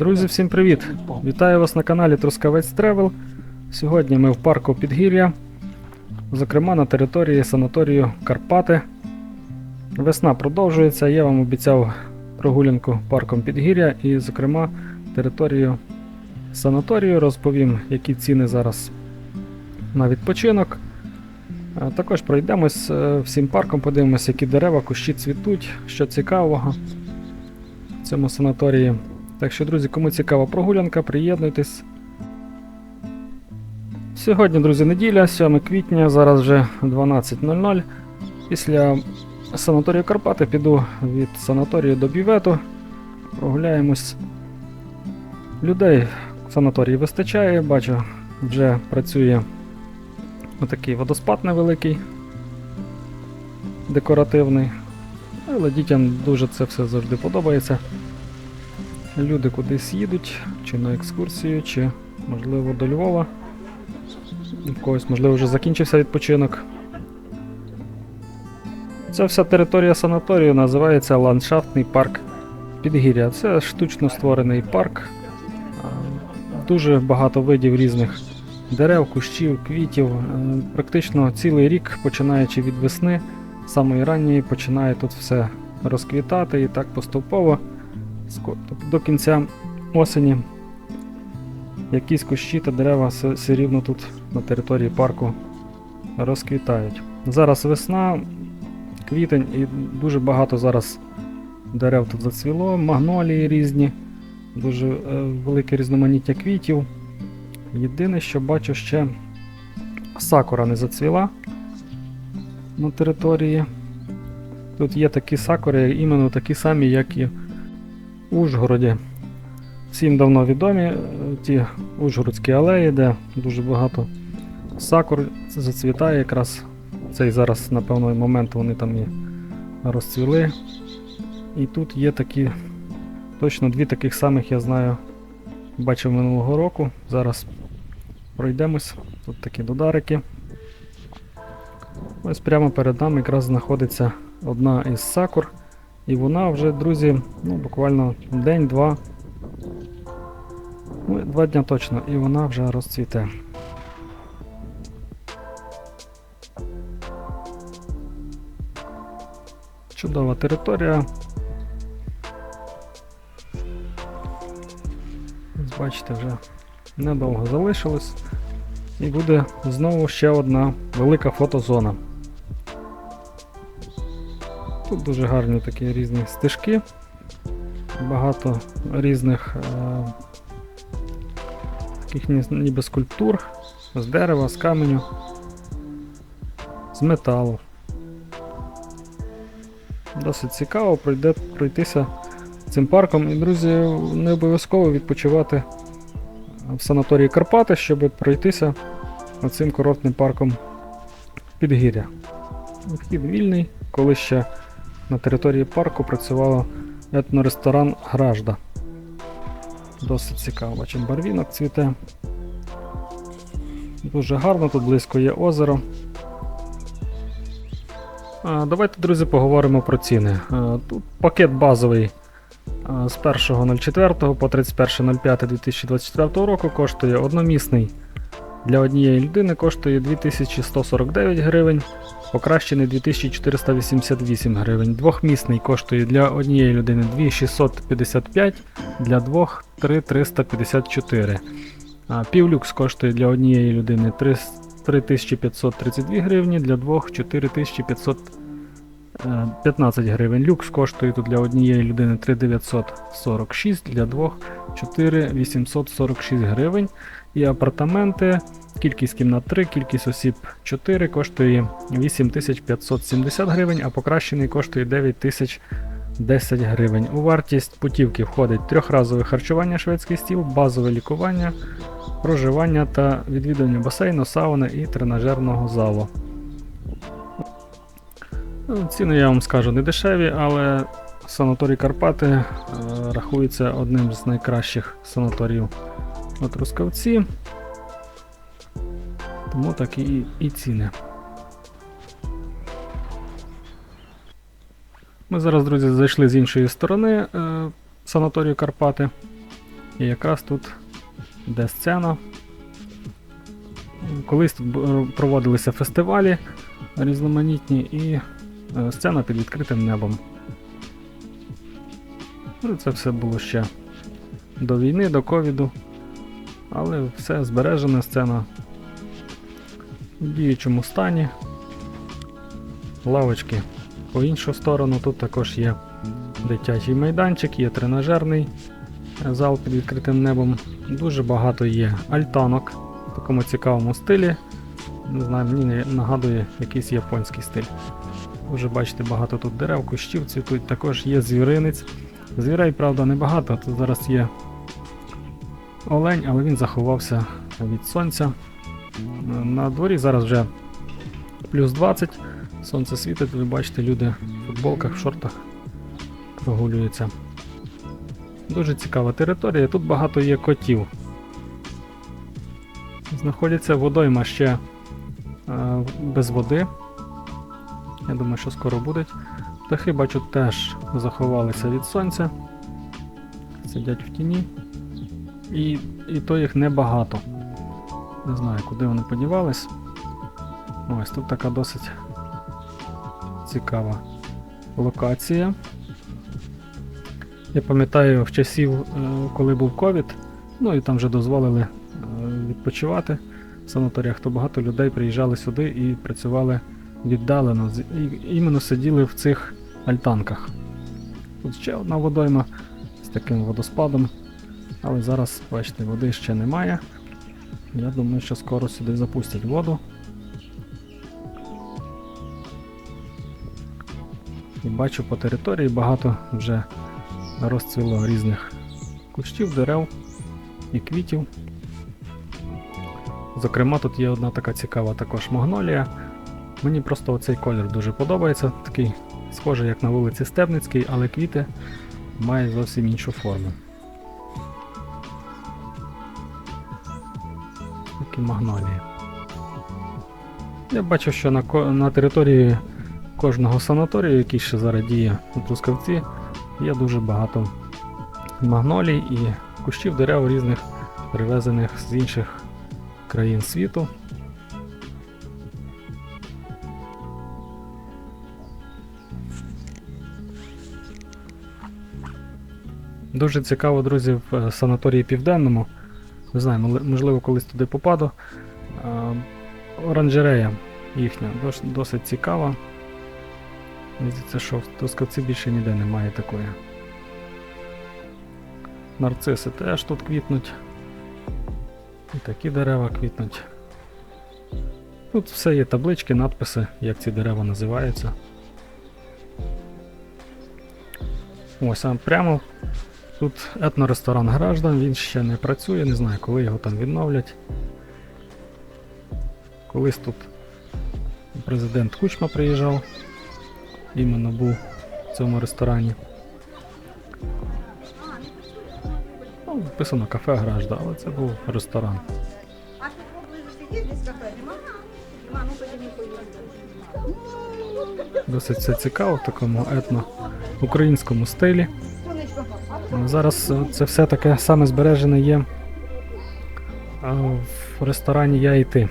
Друзі, всім привіт! Вітаю вас на каналі Трускавець Тревел. Сьогодні ми в парку Підгір'я, зокрема на території санаторію Карпати. Весна продовжується. Я вам обіцяв прогулянку парком Підгір'я і, зокрема, територію санаторію. Розповім, які ціни зараз на відпочинок. Також пройдемось е, всім парком, подивимося, які дерева, кущі цвітуть, що цікавого в цьому санаторії. Так що, друзі, кому цікава прогулянка, приєднуйтесь. Сьогодні, друзі, неділя, 7 квітня, зараз вже 12.00. Після санаторію Карпати піду від санаторію до бювету. Прогуляємось. Людей в санаторії вистачає, бачу, вже працює отакий водоспад невеликий, декоративний. Але дітям дуже це все завжди подобається. Люди кудись їдуть, чи на екскурсію, чи, можливо, до Львова. У когось, можливо, вже закінчився відпочинок. Ця вся територія санаторію називається ландшафтний парк Підгір'я. Це штучно створений парк. Дуже багато видів різних дерев, кущів, квітів. Е, Практично цілий рік, починаючи від весни, самої ранньої, починає тут все розквітати і так поступово до кінця осені якісь кущі та дерева все, рівно тут на території парку розквітають. Зараз весна, квітень і дуже багато зараз дерев тут зацвіло, магнолії різні, дуже е, велике різноманіття квітів. Єдине, що бачу ще сакура не зацвіла на території. Тут є такі сакури, іменно такі самі, як і Ужгороді. Всім давно відомі е, ті Ужгородські алеї, де дуже багато сакур зацвітає якраз цей зараз, на певний момент вони там і розцвіли. І тут є такі, точно дві таких самих, я знаю, бачив минулого року. Зараз пройдемось. Тут такі додарики. Ось прямо перед нами якраз знаходиться одна із сакур. І вона вже, друзі, ну, буквально день-два. Ну, два дня точно, і вона вже розцвіте. Чудова територія. Бачите, вже недовго залишилось. І буде знову ще одна велика фотозона. Тут дуже гарні такі різні стежки, багато різних е, таких ніби скульптур з дерева, з каменю, з металу. Досить цікаво пройде, пройтися цим парком. І, друзі, не обов'язково відпочивати в санаторії Карпати, щоб пройтися цим курортним парком Підгір'я. Вхід вільний, коли ще на території парку працювала етноресторан Гражда. Досить цікаво, бачимо, барвінок цвіте. Дуже гарно, тут близько є озеро. Давайте, друзі, поговоримо про ціни. Тут пакет базовий з 1.04 по 31.05.2024 року коштує одномісний для однієї людини коштує 2149 гривень, покращений 2488 гривень. Двохмісний коштує для однієї людини 2655, для двох 3354. А півлюкс коштує для однієї людини 3532 гривні, для двох 4515 гривень. Люкс коштує тут для однієї людини 3946, для двох 4846 гривень. І апартаменти, кількість кімнат 3, кількість осіб 4 коштує 8570 гривень, а покращений коштує 9010 гривень. У вартість путівки входить трьохразове харчування шведський стіл, базове лікування, проживання та відвідування басейну, сауни і тренажерного залу. Ну, Ціни я вам скажу не дешеві, але санаторій Карпати е, рахується одним з найкращих санаторіїв на Трускавці. Тому так і, і ціни. Ми зараз, друзі, зайшли з іншої сторони е, санаторію Карпати. І якраз тут де сцена. Колись тут проводилися фестивалі різноманітні і сцена під відкритим небом. Ну, це все було ще до війни, до ковіду. Але все збережена сцена в діючому стані. Лавочки по іншу сторону. Тут також є дитячий майданчик, є тренажерний е, зал під відкритим небом. Дуже багато є альтанок в такому цікавому стилі. Не знаю, мені нагадує якийсь японський стиль. Вже бачите, багато тут дерев, кущів цвітуть, також є звіринець. Звірей, правда, небагато. Тут зараз є олень, але він заховався від сонця. На дворі зараз вже плюс 20. Сонце світить, ви бачите, люди в футболках, в шортах прогулюються. Дуже цікава територія. Тут багато є котів. Знаходиться водойма ще е, без води. Я думаю, що скоро будуть. Птахи, бачу, теж заховалися від сонця. Сидять в тіні. І, і то їх небагато. Не знаю, куди вони подівались. Ось тут така досить цікава локація. Я пам'ятаю в часів, е, коли був ковід, ну і там вже дозволили е, відпочивати в санаторіях, то багато людей приїжджали сюди і працювали віддалено. іменно сиділи в цих альтанках. Тут ще одна водойма з таким водоспадом, але зараз, бачите, води ще немає. Я думаю, що скоро сюди запустять воду. І бачу по території багато вже розцвіло різних кущів, дерев і квітів. Зокрема, тут є одна така цікава також магнолія. Мені просто оцей колір дуже подобається. Такий схожий, як на вулиці Стебницькій, але квіти мають зовсім іншу форму. Такі магнолії. Я бачу, що на, на території кожного санаторію, який ще зараз діє у Трускавці, є дуже багато магнолій і кущів дерев різних, привезених з інших країн світу. Дуже цікаво, друзі, в е, санаторії Південному. Не знаю, можливо, колись туди попаду. Оранжерея їхня досить цікава. Здається, що в Трускавці більше ніде немає такої. Нарциси теж тут квітнуть. І такі дерева квітнуть. Тут все є таблички, надписи, як ці дерева називаються. Ось прямо тут етноресторан Граждан, він ще не працює, не знаю, коли його там відновлять. Колись тут президент Кучма приїжджав, іменно був в цьому ресторані. Ну, написано кафе Гражда, але це був ресторан. Досить все цікаво в такому етно-українському стилі. Тут Зараз е, це все таке саме збережене є в ресторані Я і ти.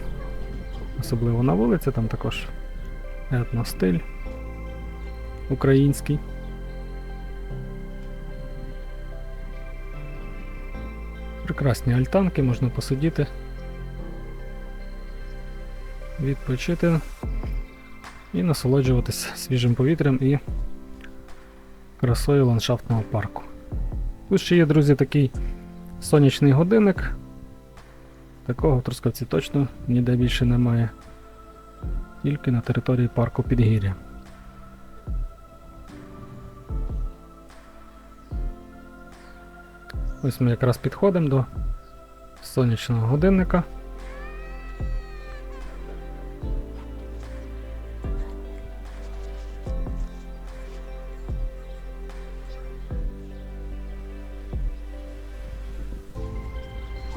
Особливо на вулиці, там також етностиль український. Прекрасні альтанки, можна посидіти, відпочити і насолоджуватись свіжим повітрям і красою ландшафтного парку. Тут ще є, друзі, такий сонячний годинник. Такого в Трускавці точно ніде більше немає. Тільки на території парку Підгір'я. Ось ми якраз підходимо до сонячного годинника.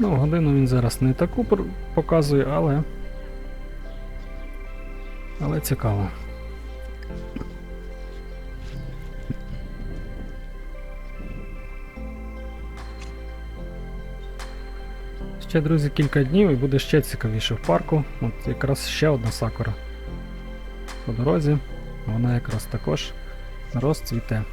Ну, годину він зараз не таку показує, але. Але цікаво. Ще, друзі, кілька днів і буде ще цікавіше в парку. От якраз ще одна сакура по дорозі. Вона якраз також розцвіте.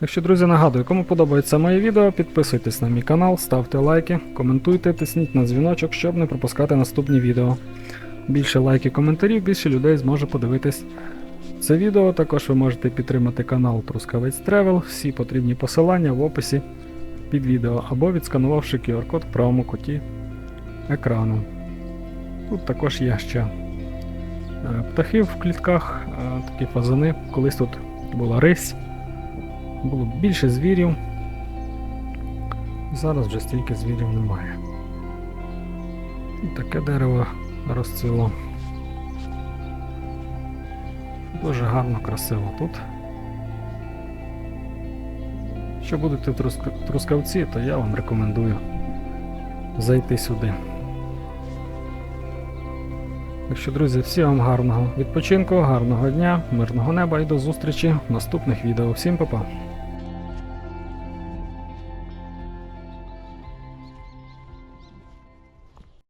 Якщо, друзі, нагадую, кому подобається моє відео, підписуйтесь на мій канал, ставте лайки, коментуйте, тисніть на дзвіночок, щоб не пропускати наступні відео. Більше лайків, коментарів, більше людей зможе подивитись це відео. Також ви можете підтримати канал Трускавець Тревел. Всі потрібні посилання в описі під відео або відсканувавши QR-код в правому куті екрану. Тут також є ще е, птахи в клітках, е, такі фазани. Колись тут була рись, було більше звірів. Зараз вже стільки звірів немає. І таке дерево розцвіло. Дуже гарно, красиво тут. Якщо будете в Трускавці, то я вам рекомендую зайти сюди. Так що, друзі, всім вам гарного відпочинку, гарного дня, мирного неба і до зустрічі в наступних відео. Всім па-па!